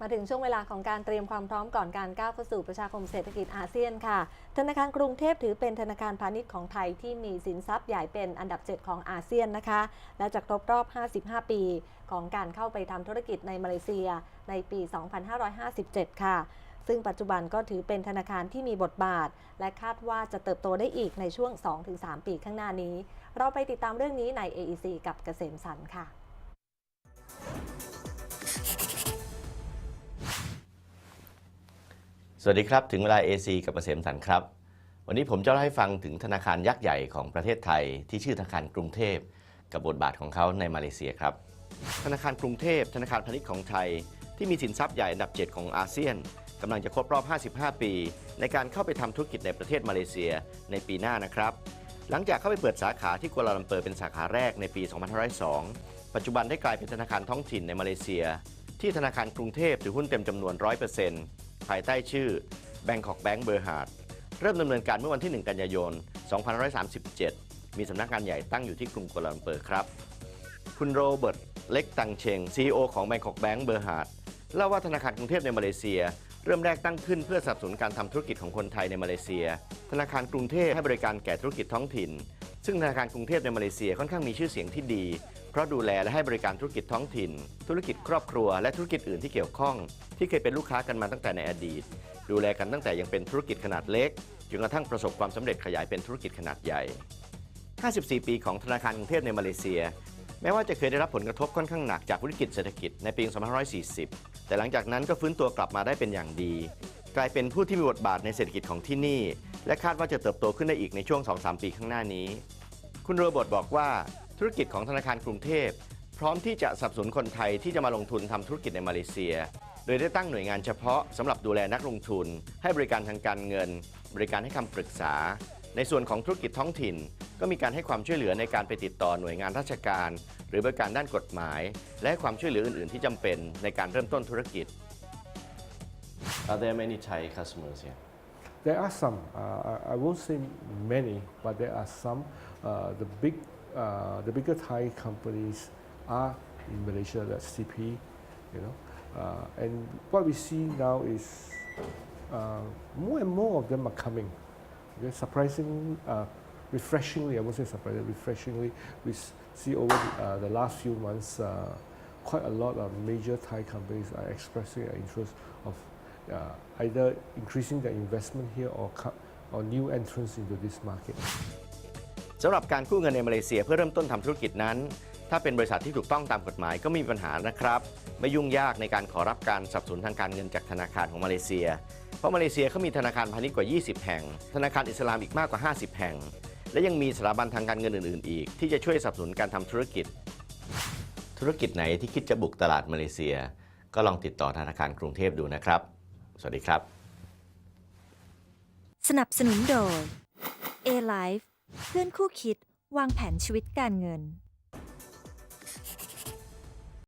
มาถึงช่วงเวลาของการเตรียมความพร้อมก่อนการก้าวเข้าสู่ประชาคมเศรษฐกิจอาเซียนค่ะ ธนาคารกรุงเทพถือเป็นธนาคารพาณิชย์ของไทยที่มีสินทรัพย์ใหญ่เป็นอันดับ 7 ของอาเซียนนะคะ และจะครบรอบ 55 ปีของการเข้าไปทำธุรกิจในมาเลเซียในปี 2557 ค่ะ ซึ่งปัจจุบันก็ถือเป็นธนาคารที่มีบทบาท และคาดว่าจะเติบโตได้อีกในช่วง 2-3 ปีข้างหน้านี้ เราไปติดตามเรื่องนี้ใน AEC กับเกษมสันค่ะ สวัสดีครับ ถึงเวลา AC กับเกษมสันครับ วันนี้ผมจะเล่าให้ฟังถึงธนาคารยักษ์ใหญ่ของประเทศไทย ที่ชื่อธนาคารกรุงเทพ กับบทบาทของเขาในมาเลเซียครับ ธนาคารกรุงเทพ ธนาคารพาณิชย์ของไทย ที่มีสินทรัพย์ใหญ่อันดับ 7 ของอาเซียนกำลังจะครบรอบ 55 ปี ในการเข้าไปทำธุรกิจในประเทศมาเลเซียในปีหน้านะครับ หลังจากเข้าไปเปิดสาขาที่กัวลาลัมเปอร์เป็นสาขาแรกในปี 2502 ปัจจุบันได้กลายเป็นธนาคารท้องถิ่นในมาเลเซีย ที่ธนาคารกรุงเทพถือหุ้นเต็มจำนวน 100% ภายใต้ชื่อ Bangkok Bank b e r h a r d เริ่มดำเนินการเมื่อวันที่ 1 กันยายน 2537 มีสำนักงานใหญ่ตั้งอยู่ที่กรุงกัวลาลัมเปอร์ครับ คุณโรเบิร์ตเล็กตังเชง CEO ของ Bangkok Bank b e r h a r d เล่าว่าธนาคารกรุงเทพในมาเลเซีย เริ่มแรกตั้งขึ้นเพื่อสนับสนุนการทำธุรกิจของคนไทยในมาเลเซีย ธนาคารกรุงเทพให้บริการแก่ธุรกิจท้องถิ่น ซึ่งธนาคารกรุงเทพในมาเลเซียค่อนข้างมีชื่อเสียงที่ดี เพราะดูแลและให้บริการธุรกิจท้องถิ่น ธุรกิจครอบครัวและธุรกิจอื่นที่เกี่ยวข้อง ที่เคยเป็นลูกค้ากันมาตั้งแต่ในอดีต ดูแลกันตั้งแต่ยังเป็นธุรกิจขนาดเล็กจนกระทั่งประสบความสำเร็จขยายเป็นธุรกิจขนาดใหญ่ 54 ปีของธนาคารกรุงเทพในมาเลเซีย แม้ว่าจะเคยได้รับผลกระทบค่อนข้างหนักจากวิกฤตเศรษฐกิจในปี 2540 แต่หลังจากนั้นก็ฟื้นตัวกลับมาได้เป็นอย่างดี กลายเป็นผู้ที่มีบทบาทในเศรษฐกิจของที่นี่ และคาดว่าจะเติบโตขึ้นได้อีกในช่วง 2-3 ปีข้างหน้านี้ คุณโรเบิร์ตบอกว่าธุรกิจของธนาคารกรุงเทพ พร้อมที่จะสนับสนุนคนไทยที่จะมาลงทุนทำธุรกิจในมาเลเซีย โดยได้ตั้งหน่วยงานเฉพาะสำหรับดูแลนักลงทุน ให้บริการทางการเงิน บริการให้คำปรึกษา ในส่วนของธุรกิจท้องถิ่น ก็มีการให้ความช่วยเหลือในการไปติดต่อหน่วยงานราชการ หรือบริการด้านกฎหมาย และความช่วยเหลืออื่น ๆ ที่จำเป็นในการเริ่มต้นธุรกิจ Are there many Thai customers here? There are some, uh, I won't say many, but there are some. Uh, the big, uh, the bigger Thai companies are in Malaysia, that's CP, you know. Uh, and what we see now is uh, more and more of them are coming. Okay, surprising, uh, refreshingly, I won't say surprising, refreshingly, we see over the, uh, the last few months, uh, quite a lot of major Thai companies are expressing an interest of uh, either increasing their investment here or, or new entrants into this market. สำหรับการกู้เงินในมาเลเซียเพื่อเริ่มต้นทำธุรกิจนั้น ถ้าเป็นบริษัทที่ถูกต้องตามกฎหมายก็ไม่มีปัญหานะครับ ไม่ยุ่งยากในการขอรับการสนับสนุนทางการเงินจากธนาคารของมาเลเซีย เพราะมาเลเซียเขามีธนาคารพาณิชย์กว่า 20 แห่ง ธนาคารอิสลามอีกมากกว่า 50 แห่ง และยังมีสถาบันทางการเงินอื่นๆ อีก ที่จะช่วยสนับสนุนการทำธุรกิจ ธุรกิจไหนที่คิดจะบุกตลาดมาเลเซีย ก็ลองติดต่อธนาคารกรุงเทพดูนะครับ สวัสดีครับ สนับสนุนโดย A Life เพื่อนคู่คิดวางแผนชีวิตการเงิน